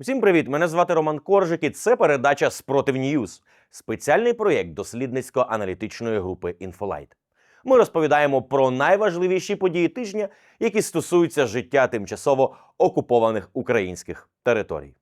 Всім привіт! Мене звати Роман Коржик і це передача Спротив Ньюз, спеціальний проєкт дослідницько-аналітичної групи Інфолайт. Ми розповідаємо про найважливіші події тижня, які стосуються життя тимчасово окупованих українських територій.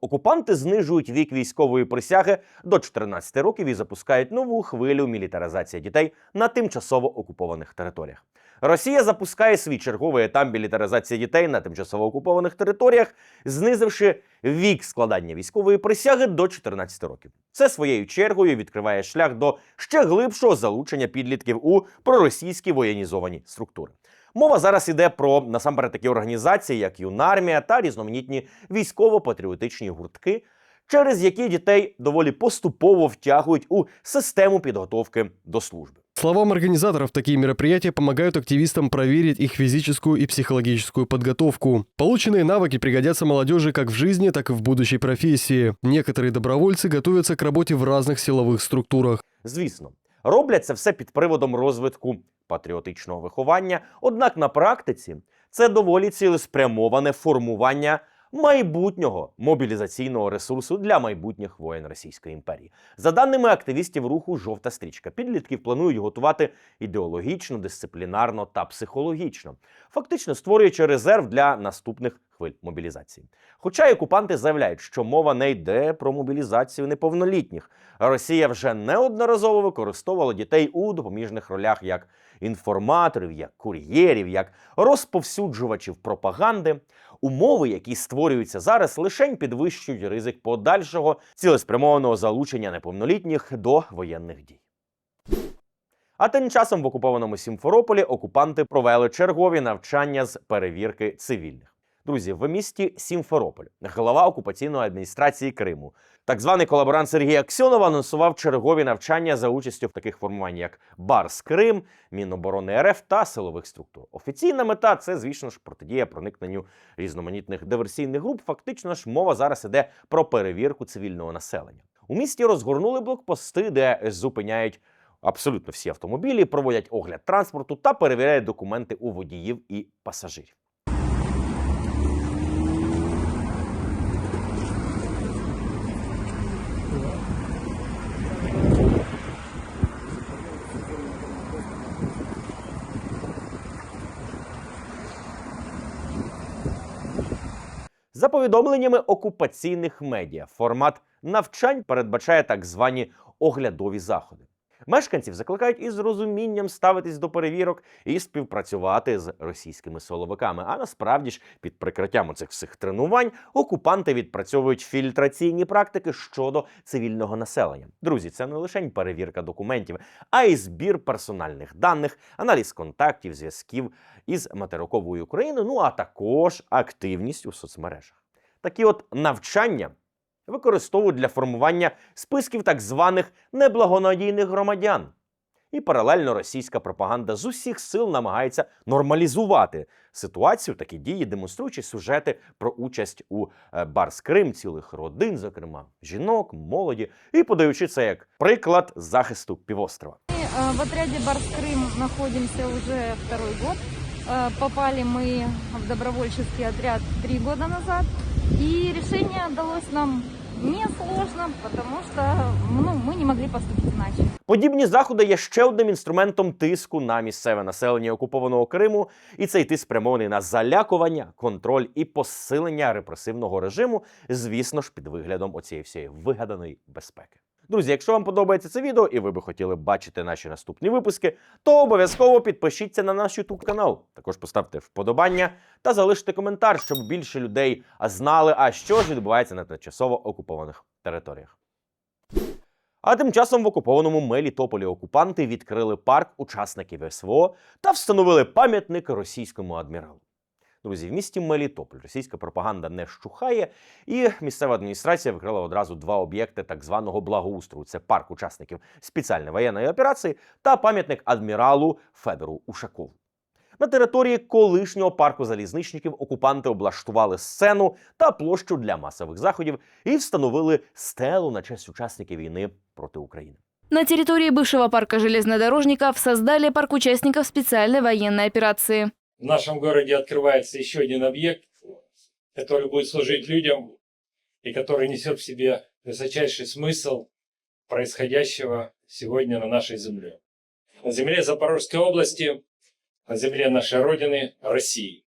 Окупанти знижують вік військової присяги до 14 років і запускають нову хвилю мілітаризації дітей на тимчасово окупованих територіях. Росія запускає свій черговий етап мілітаризації дітей на тимчасово окупованих територіях, знизивши вік складання військової присяги до 14 років. Це своєю чергою відкриває шлях до ще глибшого залучення підлітків у проросійські воєнізовані структури. Мова зараз іде про насамперед такі організації, як юнармія та різноманітні військово-патріотичні гуртки, через які дітей доволі поступово втягують у систему підготовки до служби Словам организаторов, такие мероприятия помогают активистам проверить их физическую и психологическую подготовку. Полученные навыки пригодятся молодежи как в жизни, так и в будущей профессии. Некоторые добровольцы готовятся к работе в разных силовых структурах. Звісно, роблять це все під приводом розвитку патріотичного виховання, однак на практиці це доволі цілеспрямоване формування майбутнього мобілізаційного ресурсу для майбутніх воєн Російської імперії. За даними активістів руху Жовта стрічка, підлітків планують готувати ідеологічно, дисциплінарно та психологічно, фактично створюючи резерв для наступних хвиль мобілізації. Хоча й окупанти заявляють, що мова не йде про мобілізацію неповнолітніх. Росія вже неодноразово використовувала дітей у допоміжних ролях як інформаторів, як кур'єрів, як розповсюджувачів пропаганди. Умови, які створюються зараз, лишень підвищують ризик подальшого цілеспрямованого залучення неповнолітніх до воєнних дій. А тим часом в окупованому Сімферополі окупанти провели чергові навчання з перевірки цивільних. Друзі, в місті Сімферополь голова окупаційної адміністрації Криму, так званий колаборант Сергій Аксьонов анонсував чергові навчання за участю в таких формувань, як Барс Крим, Міноборони РФ та силових структур. Офіційна мета це, звісно ж, протидія проникненню різноманітних диверсійних груп. Фактично ж мова зараз іде про перевірку цивільного населення. У місті розгорнули блокпости, де зупиняють абсолютно всі автомобілі, проводять огляд транспорту та перевіряють документи у водіїв і пасажирів. За повідомленнями окупаційних медіа, формат навчань передбачає так звані оглядові заходи. Мешканців закликають із розумінням ставитись до перевірок і співпрацювати з російськими силовиками. А насправді ж під прикриттям цих всіх тренувань окупанти відпрацьовують фільтраційні практики щодо цивільного населення. Друзі, це не лише перевірка документів, а й збір персональних даних, аналіз контактів, зв'язків із материковою Україною, ну а також активність у соцмережах. Такі от навчання використовують для формування списків так званих неблагонадійних громадян. І паралельно російська пропаганда з усіх сил намагається нормалізувати ситуацію, такі дії, демонструючи сюжети про участь у е, Барс Крим цілих родин, зокрема жінок, молоді, і подаючи це як приклад захисту півострова. Э, В отряде Барс Крым находимся уже второй год. Э, Попали мы в добровольческий отряд три года назад. И решение далось нам несложно, потому что ну, мы не могли поступить иначе. Подібні заходи є ще одним інструментом тиску на місцеве населення окупованого Криму, і цей тиск спрямований на залякування, контроль і посилення репресивного режиму, звісно ж, під виглядом оцієї всієї вигаданої безпеки. Друзі, якщо вам подобається це відео і ви би хотіли бачити наші наступні випуски, то обов'язково підпишіться на наш YouTube канал. Також поставте вподобання та залиште коментар, щоб більше людей знали, а що ж відбувається на тимчасово окупованих територіях. А тим часом в окупованому Мелітополі окупанти відкрили парк учасників СВО та встановили пам'ятник російському адміралу. Друзі, в місті Мелітополь російська пропаганда не щухає, і місцева адміністрація викрила одразу два об'єкти так званого благоустрою: це парк учасників спеціальної воєнної операції та пам'ятник адміралу Федору Ушакову. На території колишнього парку залізничників окупанти облаштували сцену та площу для масових заходів і встановили стелу на честь учасників війни проти України. На территории бывшего парка железнодорожников создали парк участников специальной военной операции в нашем городе открывается еще один объект который будет служить людям и который несет в себе высочайший смысл происходящего сегодня на нашей земле. На земле Запорожской области, на земле нашей Родины, России.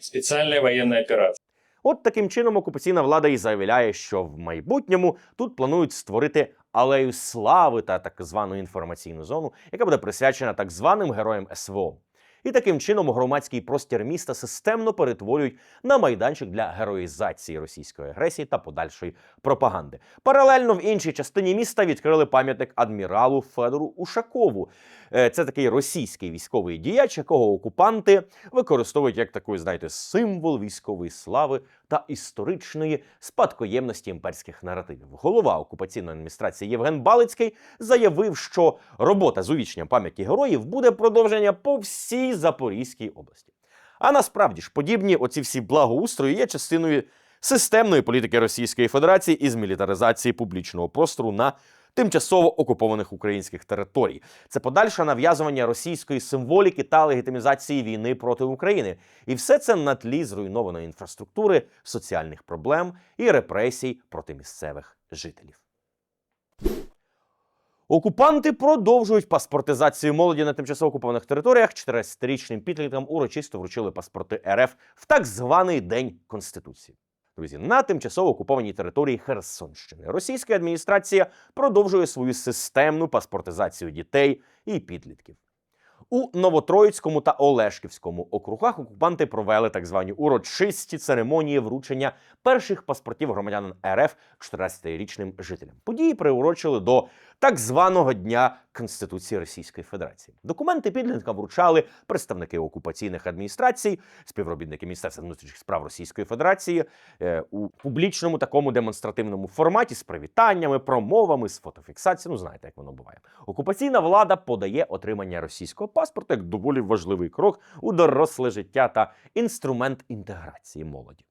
Специальная военная операция. От таким чином окупаційна влада і заявляє, що в майбутньому тут планують створити алею слави та так звану інформаційну зону, яка буде присвячена так званим героям СВО. І таким чином громадський простір міста системно перетворюють на майданчик для героїзації російської агресії та подальшої пропаганди. Паралельно в іншій частині міста відкрили пам'ятник адміралу Федору Ушакову. Е, Це такий російський військовий діяч, якого окупанти використовують як такий, знаєте, символ військової слави та історичної спадкоємності імперських наративів. Голова окупаційної адміністрації Євген Балицький заявив, що робота з увічням пам'яті героїв буде продовження по всій Запорізькій області. А насправді ж подібні оці всі благоустрої є частиною системної політики Російської Федерації із мілітаризації публічного простору на тимчасово окупованих українських територій. Це подальше нав'язування російської символіки та легітимізації війни проти України. І все це на тлі зруйнованої інфраструктури, соціальних проблем і репресій проти місцевих жителів. Окупанти продовжують паспортизацію молоді на тимчасово окупованих територіях. 14-річним підліткам урочисто вручили паспорти РФ в так званий День Конституції. Друзі, на тимчасово окупованій території Херсонщини російська адміністрація продовжує свою системну паспортизацію дітей і підлітків. У Новотроїцькому та Олешківському округах окупанти провели так звані урочисті церемонії вручення перших паспортів громадянин РФ 14-річним жителям. Події приурочили до так званого Дня Конституції Російської Федерації. Документи підліткам вручали представники окупаційних адміністрацій, співробітники Міністерства внутрішніх справ Російської Федерації е, у публічному такому демонстративному форматі з привітаннями, промовами, з фотофіксацією. Ну знаєте, як воно буває. Окупаційна влада подає отримання російського паспорта як доволі важливий крок у доросле життя та інструмент інтеграції молоді.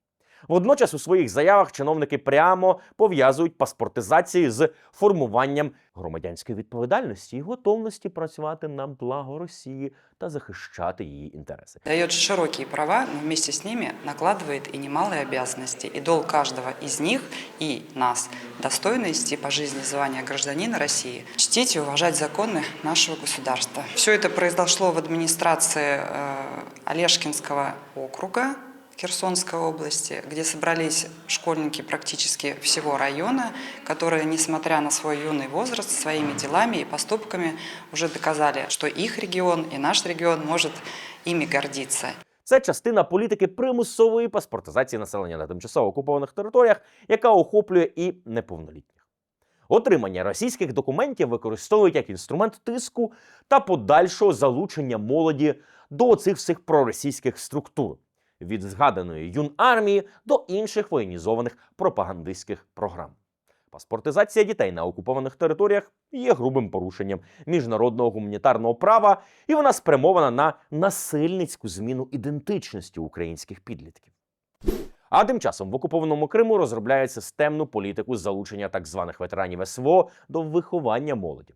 Водночас у своїх заявах чиновники прямо пов'язують паспортизацію з формуванням громадянської відповідальності і готовності працювати на благо Росії та захищати її інтереси. дает широкие права, но вместе с ними накладывает и немалые обязанности. И долг каждого из них и нас достойно нести по жизни звания гражданина России, чтить и уважать законы нашего государства. Все это произошло в администрации э, Олешкинского округа Херсонской области, где собрались школьники практически всего района, которые, несмотря на свой юный возраст, своими делами и поступками уже доказали, что их регион и наш регион может ими гордиться. Це частина політики примусової паспортизації населення на тимчасово окупованих територіях, яка охоплює і неповнолітніх. Отримання російських документів використовують як інструмент тиску та подальшого залучення молоді до цих всіх проросійських структур від згаданої юнармії до інших воєнізованих пропагандистських програм. Паспортизація дітей на окупованих територіях є грубим порушенням міжнародного гуманітарного права, і вона спрямована на насильницьку зміну ідентичності українських підлітків. А тим часом в окупованому Криму розробляють системну політику залучення так званих ветеранів СВО до виховання молоді.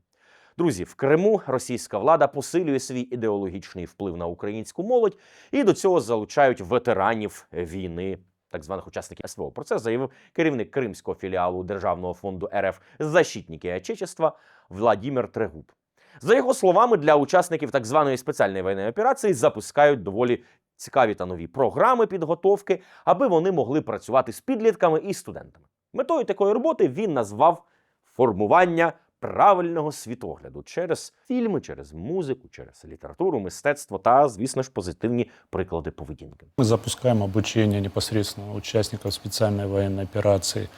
Друзі, в Криму російська влада посилює свій ідеологічний вплив на українську молодь і до цього залучають ветеранів війни, так званих учасників СВО. Про це заявив керівник кримського філіалу Державного фонду РФ «Защитники Отечества» Владимир Трегуб. За його словами, для учасників так званої спеціальної воєнної операції запускають доволі цікаві та нові програми підготовки, аби вони могли працювати з підлітками і студентами. Метою такої роботи він назвав формування правильного світогляду через фільми, через музику, через літературу, мистецтво та, звісно ж, позитивні приклади поведінки. Мы запускаем обучение непосредственно участников специальной военной операции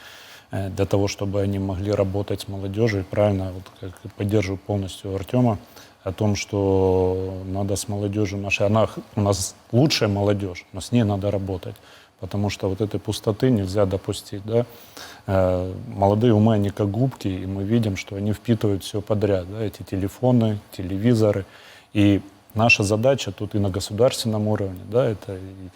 э, для того, чтобы они могли работать с молодежью. И правильно, вот как и поддерживаю полностью Артема о том, что надо с молодежью нашей, она х- у нас лучшая молодежь, но с ней надо работать, потому что вот этой пустоты нельзя допустить, да. Э, Молодые умы, они как губки, и мы видим, что они впитывают все подряд, да, эти телефоны, телевизоры, и наша задача тут и на государственном уровне, да, это и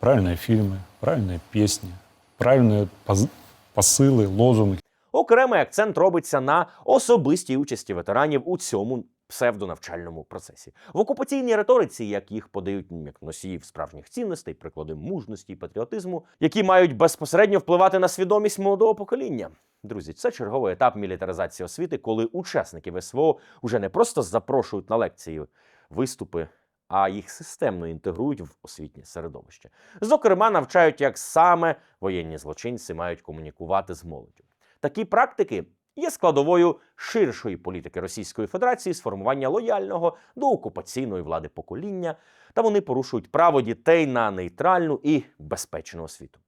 правильные фильмы, правильные песни, правильные поз- посылы, лозунги. Окремий акцент робиться на особистій участі ветеранів у цьому псевдонавчальному процесі. В окупаційній риториці, як їх подають як носіїв справжніх цінностей, приклади мужності і патріотизму, які мають безпосередньо впливати на свідомість молодого покоління. Друзі, це черговий етап мілітаризації освіти, коли учасників СВО вже не просто запрошують на лекції, виступи, а їх системно інтегрують в освітнє середовище. Зокрема, навчають, як саме воєнні злочинці мають комунікувати з молоддю. Такі практики є складовою ширшої політики Російської Федерації з формування лояльного до окупаційної влади покоління, та вони порушують право дітей на нейтральну і безпечну освіту.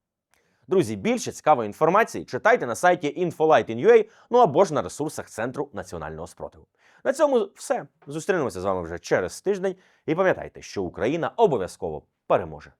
Друзі, більше цікавої інформації читайте на сайті infolight.in.ua, ну або ж на ресурсах Центру національного спротиву. На цьому все. Зустрінемося з вами вже через тиждень. І пам'ятайте, що Україна обов'язково переможе.